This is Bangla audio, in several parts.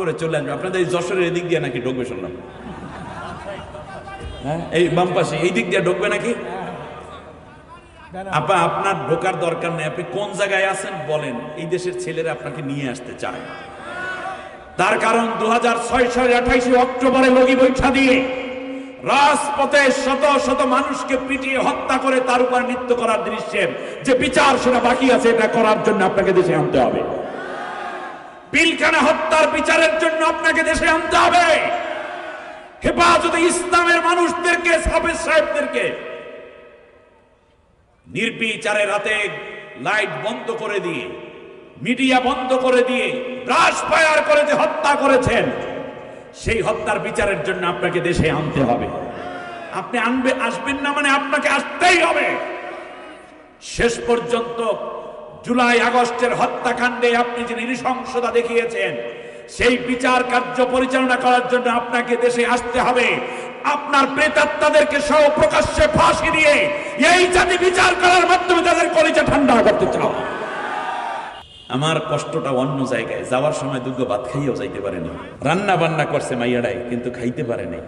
করে চলে আসবে। আপনাদের এই যশোরের এদিক দিয়ে নাকি ঢুকবে শুনলাম। হ্যাঁ এই বাম পাশে এই দিক দিয়ে ঢুকবে নাকি? আপা আপনার ঢোকার দরকার নেই। আপনি কোন জায়গায় আছেন বলেন। এই দেশের ছেলেরা আপনাকে নিয়ে আসতে চায়। তার কারণ দু হাজার ছয় সালের আঠাইশে অক্টোবরে লগি বৈঠা দিয়ে রাজপথে শত শত মানুষকে পিটিয়ে হত্যা করে তার উপর নৃত্য করার দৃশ্যের যে বিচার সেটা বাকি আছে এটা করার জন্য আপনাকে দেশে আনতে হবে। পিলখানা হত্যার বিচারের জন্য আপনাকে দেশে আনতে হবে। হেফাজতে ইসলামের মানুষদেরকে সাবের সাহেবদেরকে নির্বিচারে রাতে লাইট বন্ধ করে দিয়ে, মিডিয়া বন্ধ করে দিয়ে, ব্রাশ ফায়ার করে যে হত্যা করেছেন। সেই হত্যার বিচারের জন্য আপনাকে দেশে আনতে হবে। আপনি আনবে, আসবেন না মানে আপনাকে আসতেই হবে। শেষ পর্যন্ত জুলাই আগস্টের হত্যাকাণ্ডে আপনি যে নৃশংসতা দেখিয়েছেন, সেই বিচার কার্য পরিচালনা করার জন্য আপনাকে দেশে আসতে হবে। আপনার প্রেতাত্মাদেরকে সহ প্রকাশ্যে ফাঁসি দিয়ে এই জাতি বিচার করার মাধ্যমে তাদের কলিজা ঠান্ডা করতে চাও। আমার কষ্টটা অন্য জায়গায়, যাওয়ার সময় দুর্গ ভাত খাইয়েও যাইতে পারেনি রান্না বান্না করছে মাইয়াডাই কিন্তু খাইতে পারেনি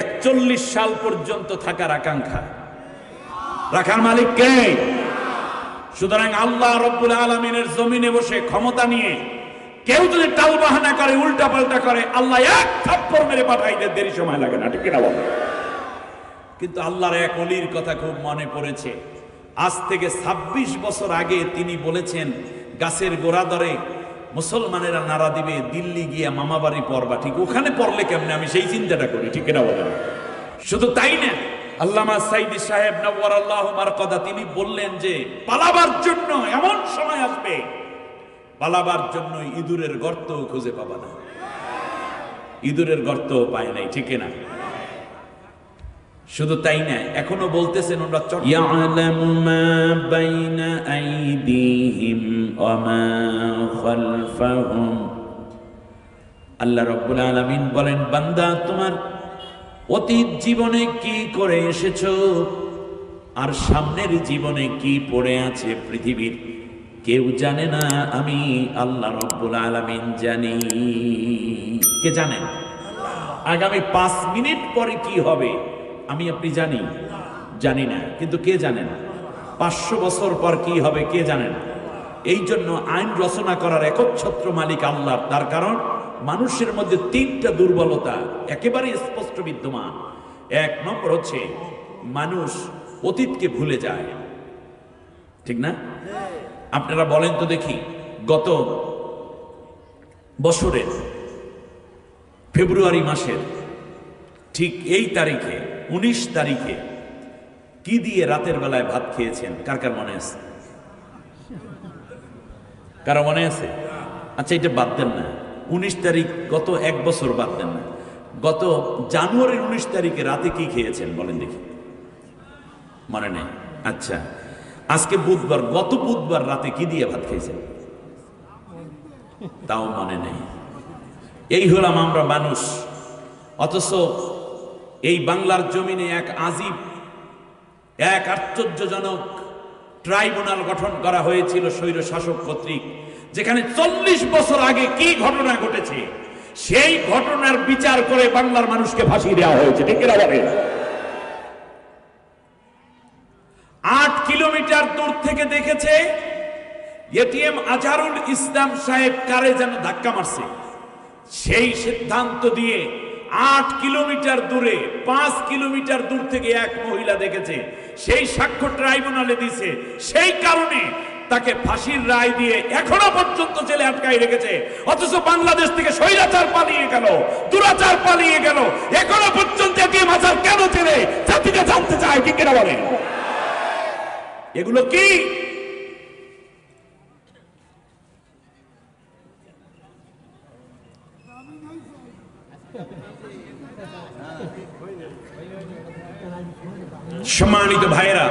একচল্লিশ সাল পর্যন্ত থাকার আকাঙ্ক্ষা। রাখার মালিক কে? সুতরাং আল্লাহ রব্বুল আলমিনের জমিনে বসে ক্ষমতা নিয়ে কেউ যদি টাল বাহানা করে উল্টা পাল্টা করে, আল্লাহ এক থাপ্পড় মেরে পাঠাই দেয়, দেরি সময় লাগে না, ঠিক বলো? কিন্তু আল্লাহর এক অলির কথা খুব মনে পড়েছে। আজ থেকে ২৬ বছর আগে তিনি বলেছেন, গাছের গোড়া ধরে মুসলমানেরা নাড়া দিবে, দিল্লি গিয়া মামাবাড়ি পড়বা ঠিক ওখানে পড়লে কেমনে? আমি সেই চিন্তাটা করি, ঠিক কিনা বলেন শুধু তাই না আল্লামা সাইদি সাহেব আল্লাহ মারকদা তিনি বললেন যে পালাবার জন্য এমন সময় আসবে পালাবার জন্য ইঁদুরের গর্ত খুঁজে পাবা না। ইঁদুরের গর্ত পায় নাই ঠিক না? শুধু তাই না এখনও বলতেছেন আল্লাহ রাব্বুল বলেন বান্দা তোমার অতীত জীবনে কি করে এসেছ? আর সামনের জীবনে কি পড়ে আছে পৃথিবীর? কেউ জানে না, আমি আল্লাহ রব্বুল আলামিন জানি। কে জানেন আগামী পাঁচ মিনিট পরে কি হবে? আমি আপনি জানি। জানি না, কিন্তু কে জানেন পাঁচশো বছর পর কি হবে, কে জানেন এই জন্য আইন রচনা করার একচ্ছত্র মালিক আল্লাহ, তার কারণ মানুষের মধ্যে তিনটা দুর্বলতা একেবারে স্পষ্ট বিদ্যমান। এক নম্বর হচ্ছে, মানুষ অতীতকে ভুলে যায়। ঠিক না? আপনারা বলেন তো দেখি, গত বছরের ফেব্রুয়ারি মাসের ঠিক এই তারিখে, উনিশ তারিখে কি দিয়ে রাতের বেলায় ভাত খেয়েছেন? কার কার মনে আছে? কারও মনে আছে? আচ্ছা এটা বাদ দেন না। উনিশ তারিখ, গত এক বছর বাদ দেন না। গত জানুয়ারির উনিশ তারিখে রাতে কি খেয়েছেন বলেন দেখি। মনে নেই। আচ্ছা আজকে বুধবার, গত বুধবার রাতে কি দিয়ে ভাত খেয়েছেন? তাও মনে নেই। এই হলাম আমরা মানুষ। অথচ এই বাংলার জমিনে এক আজীব, এক আশ্চর্যজনক ট্রাইব্যুনাল গঠন করা হয়েছিল স্বৈর শাসক কর্তৃক। যেখানে চল্লিশ বছর আগে কি ঘটনা ঘটেছে, সেই ঘটনার বিচার করে বাংলার মানুষকে ফাঁসি দেওয়া হয়েছে। ঠিক আট কিলোমিটার দূর থেকে দেখেছে এটিএম আজহারুল ইসলাম সাহেব কারে যেন ধাক্কা মারছে। সেই সিদ্ধান্ত দিয়ে আট কিলোমিটার দূরে, পাঁচ কিলোমিটার দূর থেকে এক মহিলা দেখেছে, সেই সাক্ষ্য ট্রাইব্যুনালে দিছে সেই কারণে তাকে ফাঁসির রায় দিয়ে এখনও পর্যন্ত জেলে আটকাই রেখেছে। অথচ বাংলাদেশ থেকে স্বৈরাচার পালিয়ে গেল, দুরাচার পালিয়ে গেল। এখনও পর্যন্ত এটিএম আজহার কেন জেলে? জাতিকে জানতে চায় কি কেনা বলে এগুলো কি? সম্মানিত ভাইরা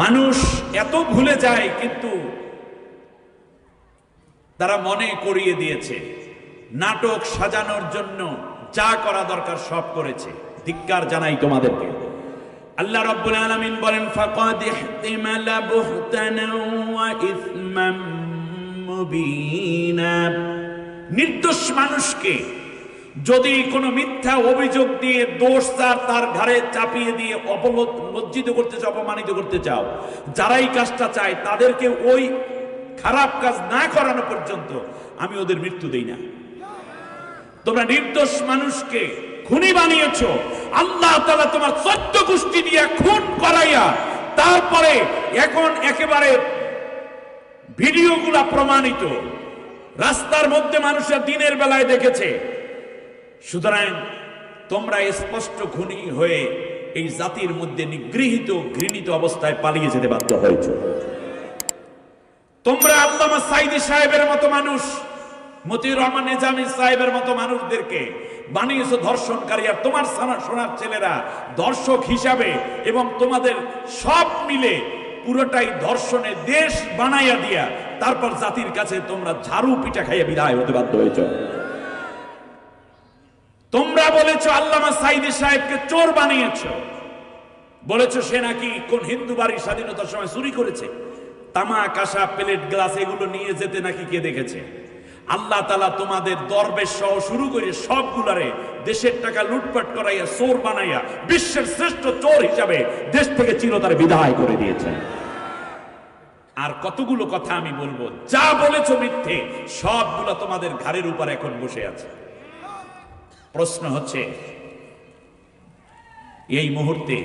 মানুষ এত ভুলে যায়, কিন্তু তারা মনে করিয়ে দিয়েছে, নাটক সাজানোর জন্য যা করা দরকার সব করেছে। ধিক্কার জানাই তোমাদেরকে। আল্লাহ রব্বুল আলামিন বলেন নির্দোষ মানুষকে যদি কোনো মিথ্যা অভিযোগ দিয়ে দোষ তার তার ঘাড়ে চাপিয়ে দিয়ে অপলত লজ্জিত করতে চাও, অপমানিত করতে চাও, যারাই কাজটা চায় তাদেরকে ওই খারাপ কাজ না করানো পর্যন্ত আমি ওদের মৃত্যু দেই না। তোমরা নির্দোষ মানুষকে খুনি বানিয়েছ। আল্লাহ তাআলা তোমার চোদ্দ গোষ্ঠী দিয়ে খুন করাইয়া তারপরে এখন একেবারে ভিডিওগুলা প্রমাণিত। রাস্তার মধ্যে মানুষের দিনের বেলায় দেখেছে সুতরাং তোমরা স্পষ্ট খুনি হয়ে এই জাতির মধ্যে নিগৃহীত, ঘৃণিত অবস্থায় পালিয়ে যেতে বাধ্য হয়েছ। তোমরা আল্লামা সাইদি সাহেবের মতো মানুষ, মতিউর রহমান নিজামী সাহেবের মতো মানুষদেরকে বানিয়েছো ধর্ষণকারী, আর তোমার সানা- সোনার ছেলেরা দর্শক হিসাবে এবং তোমাদের সব মিলে পুরোটাই ধর্ষণে দেশ বানাইয়া দিয়া, তারপর জাতির কাছে তোমরা ঝাড়ু পিঠা খাইয়া বিদায় হতে বাধ্য হয়েছ। তোমরা বলেছ আল্লামা সাইদি সাহেবকে চোর বানিয়েছো। বলেছ সে নাকি কোন হিন্দু বাড়ির স্বাধীনতার সময় চুরি করেছে। তামা কাঁসা প্লেট, গ্লাস এগুলো নিয়ে যেতে নাকি কে দেখেছে? আল্লাহ তালা তোমাদের দরবেশ সহ শুরু করে সবগুলারে দেশের টাকা লুটপাট করাইয়া, চোর বানাইয়া, বিশ্বের শ্রেষ্ঠ চোর হিসাবে দেশ থেকে চিরতরে বিদায় করে দিয়েছেন। আর কতগুলো কথা আমি বলব, যা বলেছ মিথ্যে, সবগুলো তোমাদের ঘাড়ের উপর এখন বসে আছে। প্রশ্ন হচ্ছে, এই মুহূর্তে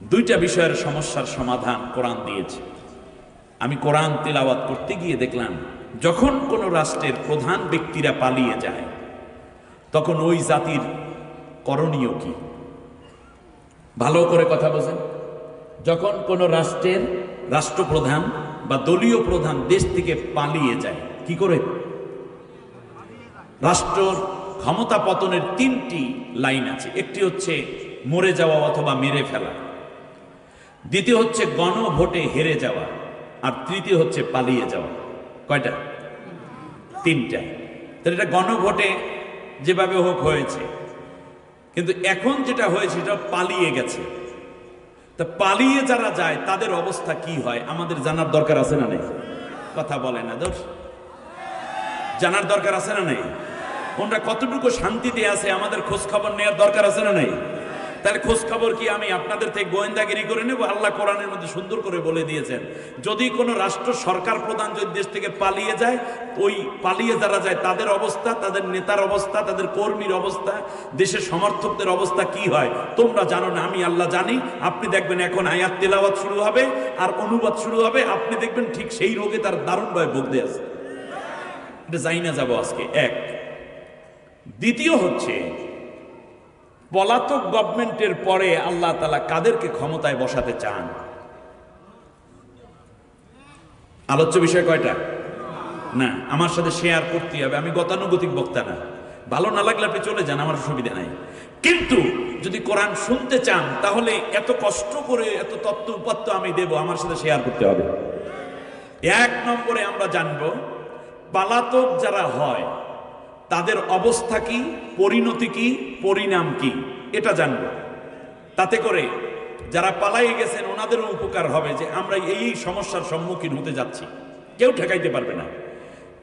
দুইটা বিষয়ের সমস্যার সমাধান কোরআন দিয়েছে। আমি কোরআন তেলাওয়াত করতে গিয়ে দেখলাম, যখন কোনো রাষ্ট্রের প্রধান ব্যক্তিরা পালিয়ে যায়, তখন ওই জাতির করণীয় কি? ভালো করে কথা বোঝেন। যখন কোনো রাষ্ট্রের রাষ্ট্রপ্রধান বা দলীয় প্রধান দেশ থেকে পালিয়ে যায়, কি করে? রাষ্ট্র ক্ষমতা পতনের তিনটি লাইন আছে। একটি হচ্ছে মরে যাওয়া অথবা মেরে ফেলা। দ্বিতীয় হচ্ছে গণভোটে হেরে যাওয়া। আর তৃতীয় হচ্ছে পালিয়ে যাওয়া। কয়টা? তিনটা। তাহলে এটা গণভোটে যেভাবে হোক হয়েছে। কিন্তু এখন যেটা হয়েছে, সেটা পালিয়ে গেছে। তা পালিয়ে যারা যায়, তাদের অবস্থা কি হয়? আমাদের জানার দরকার আছে না নেই? কথা বলে না দোষ? জানার দরকার আছে না নাই? ওনরা কতটুকু শান্তিতে আছে? আমাদের খোঁজ খবর নেওয়ার দরকার আছে না নাই? তাহলে খোঁজ খবর কি আমি আপনাদের থেকে গোয়েন্দাগিরি করে নেব? আল্লাহ কোরআনের মধ্যে সুন্দর করে বলে দিয়েছেন, যদি কোনো রাষ্ট্র সরকার প্রধান যদি দেশ থেকে পালিয়ে যায়, ওই পালিয়ে যারা যায়, তাদের অবস্থা, তাদের নেতার অবস্থা, তাদের কর্মীর অবস্থা, দেশের সমর্থকদের অবস্থা কি হয়? তোমরা জানো না, আমি আল্লাহ জানি। আপনি দেখবেন এখন আয়াত তেলাওয়াত শুরু হবে আর অনুবাদ শুরু হবে। আপনি দেখবেন ঠিক সেই রোগে তার দারুণভাবে ভুগতে আছে। এটা যাই না যাব আজকে। এক দ্বিতীয় হচ্ছে, পলাতক গভর্নমেন্টের পরে আল্লাহ তালা কাদেরকে ক্ষমতায় বসাতে চান? আলোচ্য বিষয় কয়টা? না, আমার সাথে শেয়ার করতে হবে, আমি গতানুগতিক বক্তা না। ভালো না লাগলে আপনি চলে যান, আমার সুবিধা নাই। কিন্তু যদি কোরআন শুনতে চান, তাহলে এত কষ্ট করে, এত তত্ত্ব উপাত্ত আমি দেব, আমার সাথে শেয়ার করতে হবে। এক নম্বরে আমরা জানব, পালাতক যারা হয় তাদের অবস্থা কি, পরিণতি কি, পরিণাম কি, এটা জানব। তাতে করে যারা পালাই গেছেন, ওনাদেরও উপকার হবে যে আমরা এই সমস্যার সম্মুখীন হতে যাচ্ছি। কেউ ঠেকাইতে পারবে না।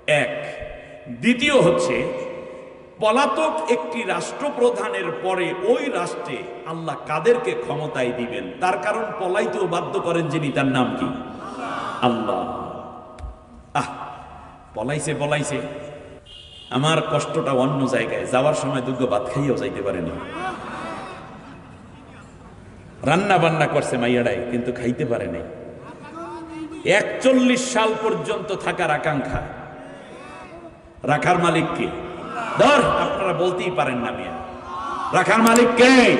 এক, দ্বিতীয় হচ্ছে, পলাতক একটি রাষ্ট্রপ্রধানের পরে ওই রাষ্ট্রে আল্লাহ কাদেরকে ক্ষমতায় দিবেন? তার কারণ পলাইতেও বাধ্য করেন যিনি, তার নাম কি? আল্লাহ। আহ, পলাইছে পলাইছে। আমার কষ্টটা অন্য জায়গায়, যাওয়ার সময় দুগ্গ ভাত খাইয়েও যাইতে পারেনি। রান্না বান্না করছে মাইয়াডাই কিন্তু খাইতে পারে নাই। একচল্লিশ সাল পর্যন্ত থাকার আকাঙ্ক্ষা। রাখার মালিক কে? ধর, আপনারা বলতেই পারেন না মিয়া। রাখার মালিক কে?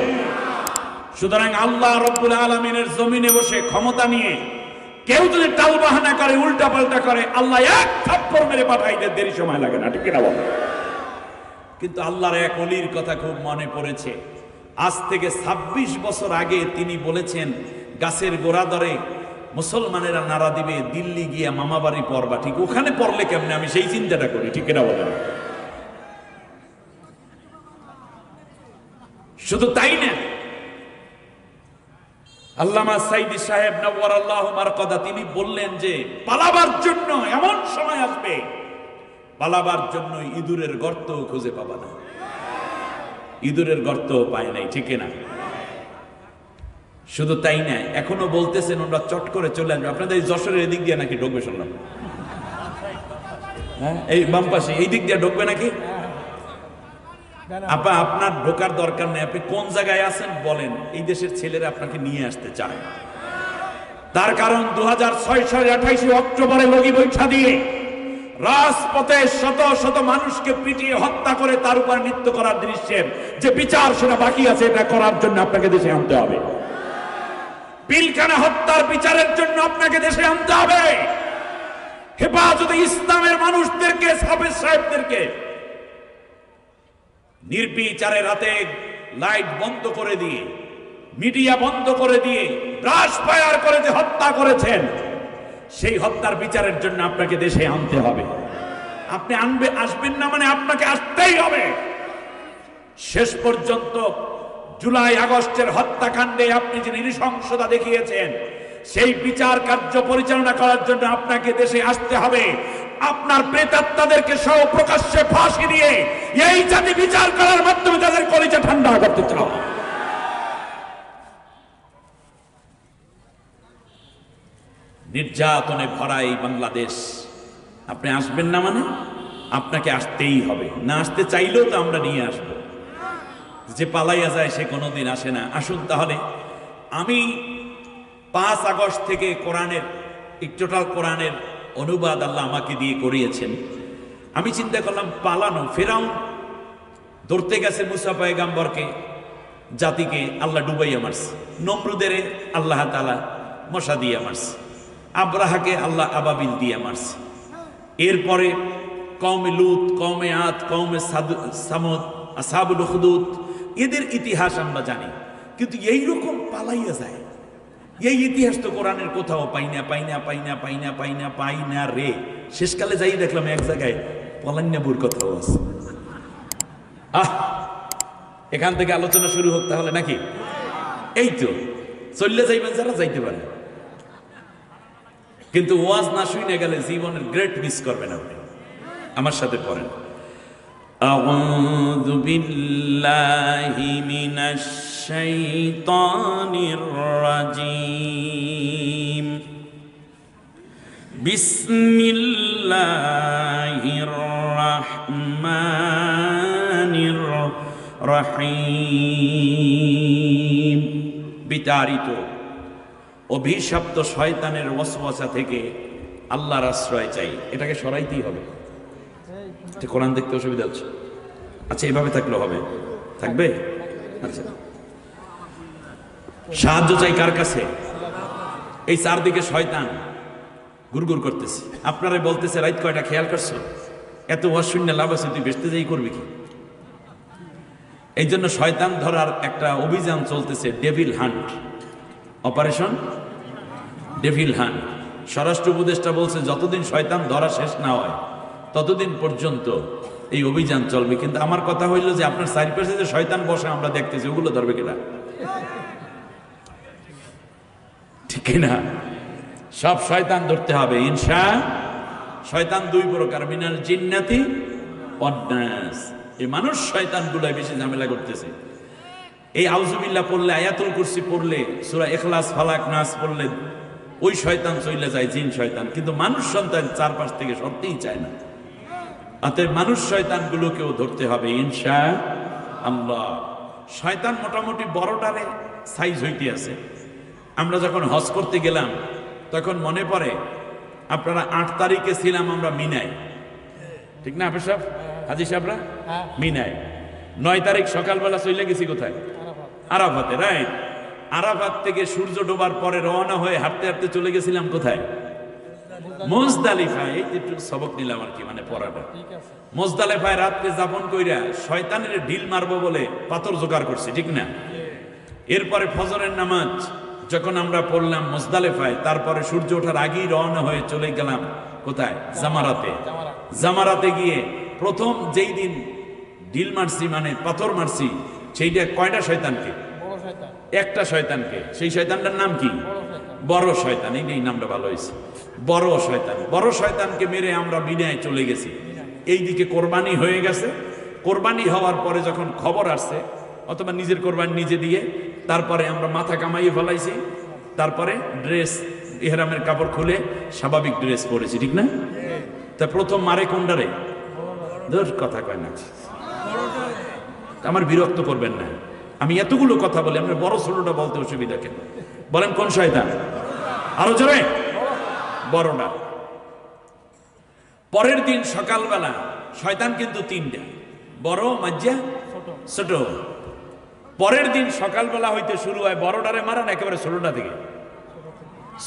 সুতরাং আল্লাহ রব্বুল আলমিনের জমিনে বসে ক্ষমতা নিয়ে কেউ যদি টাল বাহানা করে, উল্টা পাল্টা করে, আল্লাহ এক থাপ্পড় মেরে পাঠাইতে দেরি সময় লাগে না, ঠিক বলো? কিন্তু আল্লাহর এক অলির কথা খুব মনে পড়েছে। আজ থেকে ২৬ বছর আগে তিনি বলেছেন, গাছের গোড়া ধরে মুসলমানেরা নাড়া দিবে, দিল্লি গিয়া মামাবাড়ি পড়বা ঠিক ওখানে পড়লে কেমনে? আমি সেই চিন্তাটা করি, ঠিক কিনা বলেন শুধু তাই না আল্লামা সাইদি সাহেব নওয়ার আল্লাহ তিনি বললেন যে, পালাবার জন্য এমন সময় আসবে, পালাবার জন্য ইঁদুরের গর্ত খুঁজে পাবা না। ইঁদুরের গর্ত পায় নাই, ঠিক না? শুধু তাই না, এখনও বলতেছেন ওরা চট করে চলে আসবে। আপনাদের এই যশোরের এদিক দিয়ে নাকি ঢুকবে শুনলাম। হ্যাঁ এই বাম পাশে, এই দিক দিয়ে ঢুকবে নাকি? আপা, আপনার ঢোকার দরকার নেই। আপনি কোন জায়গায় আছেন বলেন। এই দেশের ছেলেরা আপনাকে নিয়ে আসতে চায়। তার কারণ দু হাজার ছয়, আঠাইশে অক্টোবরে লগি বৈঠা দিয়ে রাজপথে শত শত মানুষকে পিটিয়ে হত্যা করে তার উপর নৃত্য করার দৃশ্যের যে বিচার সেটা বাকি আছে, এটা করার জন্য আপনাকে দেশে আনতে হবে। পিলখানা হত্যার বিচারের জন্য আপনাকে দেশে আনতে হবে। হেফাজতে ইসলামের মানুষদেরকে সাবের সাহেবদেরকে নির্বিচারে রাতে লাইট বন্ধ করে দিয়ে, মিডিয়া বন্ধ করে দিয়ে, ব্রাশ ফায়ার করে যে হত্যা করেছেন। সেই হত্যার বিচারের জন্য আপনাকে দেশে আনতে হবে। আপনি আনবে, আসবেন না মানে আপনাকে আসতেই হবে। শেষ পর্যন্ত জুলাই আগস্টের হত্যাকাণ্ডে আপনি যে নৃশংসতা দেখিয়েছেন, সেই বিচার কার্য পরিচালনা করার জন্য আপনাকে দেশে আসতে হবে। আপনার প্রেতাত্মাদেরকে সহ প্রকাশ্যে ফাঁসি দিয়ে এই জাতি বিচার করার মাধ্যমে তাদের কলেজে ঠান্ডা করতে চাও। নির্যাতনে ভরা এই বাংলাদেশ, আপনি আসবেন না মানে? আপনাকে আসতেই হবে। না আসতে চাইলেও তো আমরা নিয়ে আসব। যে পালাইয়া যায় সে কোনোদিন আসে না। আসুন তাহলে। আমি পাঁচ আগস্ট থেকে কোরআনের টোটাল কোরআনের অনুবাদ আল্লাহ আমাকে দিয়ে করিয়েছেন। আমি চিন্তা করলাম, পালানো, ফেরাউন ধরতে গেছে মুসা পয়গাম্বরকে, জাতিকে আল্লাহ ডুবাইয়া মারছে, নমরুদের আল্লাহ তালা মশা দিয়ে মারছে, আব্রাহাকে আল্লাহ আবাবিল দিয়ে মারছে। এরপরে কমে লুত কমে আত কমে সামদ, আসাবুল এদের ইতিহাস আমরা জানি। কিন্তু এইরকম পালাইয়া যায়। এই ইতিহাস তো কোরআনের কোথাও পাই না পাই না পাই না পাই না পাই না পাই না রে। শেষকালে যাই দেখলাম এক জায়গায় পলান্যাবুর কথাও আছে। আহ! এখান থেকে আলোচনা শুরু হোক তাহলে নাকি? এই তো, চললে যাইবেন, যারা যাইতে পারে। কিন্তু ওয়াজ না শুনে গেলে জীবনের গ্রেট মিস করবেন আপনি। আমার সাথে পড়েন। أعوذ بالله من الشيطان الرجيم بسم الله الرحمن الرحيم বিতাড়িত অভিশপ্ত শয়তানের ওয়াসওয়াসা থেকে আল্লাহর আশ্রয় চাই এটাকে সরাইতেই হবে এটা কোরআন দেখতে অসুবিধা হচ্ছে। আচ্ছা এভাবে থাকলে হবে। থাকবে? আচ্ছা। সাহায্য চাই কার কাছে? এই চারদিকে শয়তান গুরগুর করতেছে। আপনারা বলতেছে, রাইত কয়টা খেয়াল করছ? এত ওয়াজ শূন্য লাভ আছে, তুই বেসতে যাই, করবি কি? এই জন্য শয়তান ধরার একটা অভিযান চলতেছে, devil hunt. Operation? Devil hunt. স্বরাষ্ট্র উপদেষ্টা বলছে, যতদিন শয়তান ধরা শেষ না হয় ততদিন পর্যন্ত এই অভিযান চলবে। কিন্তু আমার কথা হইল যে আপনার চারিপাশে যে শয়তান বসে আমরা দেখতেছি, ওগুলো ধরবে কিনা? ঠিক না সব শয়তান ধরতে হবে ইনসা শয়তান দুই প্রকার, মিনাল জিন্নাতি অন্যাস এই মানুষ শয়তান গুলাই বেশি ঝামেলা করতেছে। এই আউজুবিল্লাহ পড়লে, আয়াতুল কুরসি পড়লে, সুরা এখলাস ফালাক, নাস পড়লে, ওই শয়তান চলে যায়, জিন শয়তান। কিন্তু মানুষ সন্তান চারপাশ থেকে সরতেই চায় না। অতএব মানুষ শয়তান গুলোকেও ধরতে হবে ইনসা আল্লাহ শয়তান মোটামুটি বড়টারে সাইজ হইতে আছে। আমরা যখন হজ করতে গেলাম তখন মনে পড়ে আপনারা আট তারিখে ছিলাম আমরা মিনায়। ঠিক না হাফিজ সাহেব? হাজি সাহেবরা? মিনায়। নয় তারিখ সকালবেলা চলে গেছি কোথায়? আরাফাতে। রাইট আরাফাত থেকে সূর্য ডোবার পরে রওনা হয়ে হাঁটতে হাঁটতে চলে গেছিলাম কোথায়? এই একটু সবক নিলাম আর কি মানে পড়াটা মোজদালিফায় রাত্রে যাপন কইরা শয়তানের ঢিল মারবো বলে পাথর জোগাড় করছে ঠিক না? এরপরে ফজরের নামাজ যখন আমরা পড়লাম মোজদালেফায় তারপরে সূর্য ওঠার আগেই রওনা হয়ে চলে গেলাম কোথায়? জামারাতে। জামারাতে গিয়ে প্রথম যেই দিন ঢিল মারছি মানে পাথর মারছি সেইটা কয়টা শয়তানকে? একটা শয়তানকে। সেই শয়তানটার নাম কি? বড় শয়তান। এই এই নামটা ভালো হয়েছে। বড় শয়তান। বড় শয়তানকে মেরে আমরা বিনায় চলে গেছি। এইদিকে কোরবানি হয়ে গেছে। কোরবানি হওয়ার পরে যখন খবর আসছে অথবা নিজের কোরবানি নিজে দিয়ে তারপরে আমরা মাথা কামাইয়ে ফেলাইছি। তারপরে ড্রেস ইহরামের কাপড় খুলে স্বাভাবিক ড্রেস পরেছি ঠিক না? তা প্রথম মারে কোনটারে? ধর কথা কয় না। আমার বিরক্ত করবেন না। আমি এতগুলো কথা বলি, আপনার বড় ছোটটা বলতে অসুবিধা কেন? বলেন, কোন শয়তান? আরও জোরে? বড়টা পরের দিন সকালবেলা, শয়তান কিন্তু তিনটা। বড় মাজ্জা ছোট। পরের দিন সকালবেলা হইতে শুরু হয়, বড়টারে মারান, একেবারে ছোটটা থেকে।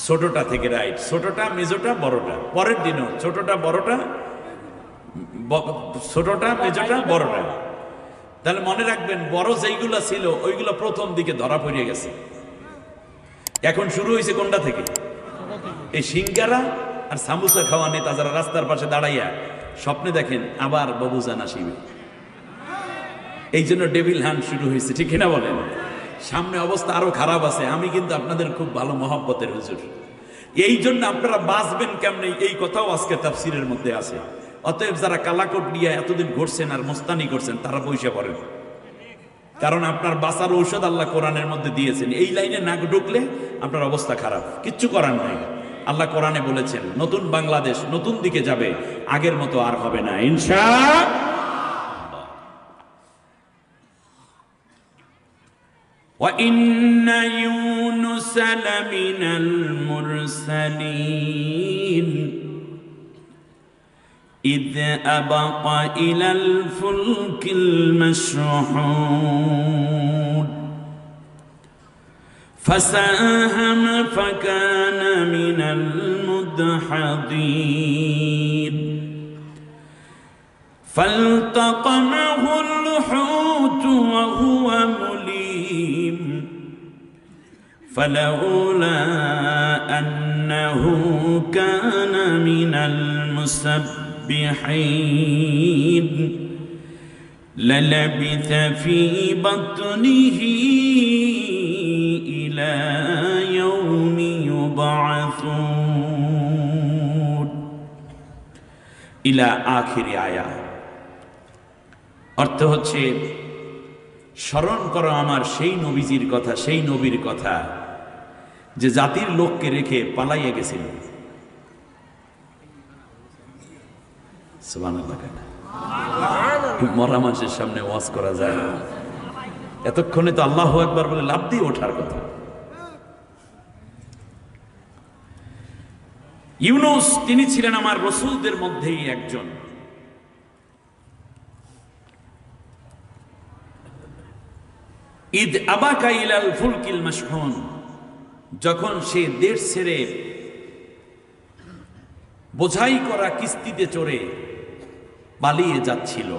ছোটটা থেকে, রাইট। ছোটটা, মেজোটা, বড়টা। পরের দিনও, ছোটটা, বড়টা ছোটটা, মেজোটা, বড়টা। তাহলে মনে রাখবেন, বড় যেইগুলো ছিল, ওইগুলো প্রথম দিকে ধরা পড়ে গেছে। এখন শুরু হয়েছে কোনটা থেকে? এই সিঙ্গারা আর সামুসা খাওয়া নেতা যারা রাস্তার পাশে দাঁড়াইয়া স্বপ্নে দেখেন আবার বাবুজান আসিবে। এই জন্য ডেভিল হান শুরু হয়েছে, ঠিক কিনা বলেন? সামনে অবস্থা আরও খারাপ আছে, আমি কিন্তু আপনাদের খুব ভালো মহব্বতের হুজুর। এই জন্য আপনারা বাঁচবেন কেমনে? এই কথাও আজকে তাফসিরের মধ্যে আছে। অতএব যারা কালাকোট নিয়ে এতদিন ঘুরছেন আর মোস্তানি করছেন তারা পয়সা পড়েন কারণ আপনার বাঁচার ঔষধ আল্লাহ কোরআনের মধ্যে দিয়েছেন এই লাইনে না ঢুকলে আপনার অবস্থা খারাপ কিচ্ছু করার নাই আল্লাহ কোরআনে বলেছেন নতুন বাংলাদেশ নতুন দিকে যাবে আগের মতো আর হবে না ইনশা وإن يونس لمن المرسلين إذ أبق إلى الفلك المشحون. فساهم فكان من المدحضين. فالتقمه الحوت وهو مليم. فلولا أنه كان من المسبحين. للبث في بطنه إلى يوم يبعثون ইলা আখিরি আয়া অর্থ হচ্ছে স্মরণ করো আমার সেই নবীজির কথা সেই নবীর কথা যে জাতির লোককে রেখে পালাইয়া গেছিল মরা মানুষের সামনে ওয়াজ করা যায় না। এতক্ষণে তো আল্লাহ একবার বলে লাভ দিয়ে ওঠার কথা। ইউনুস, তিনি ছিলেন আমার রসুলদের মধ্যেই একজন। ঈদ আবাকা ইলাল ফুলকিল মাসহুন যখন সে দেশ ছেড়ে বোঝাই করা কিস্তিতে চড়ে পালিয়ে যাচ্ছিল।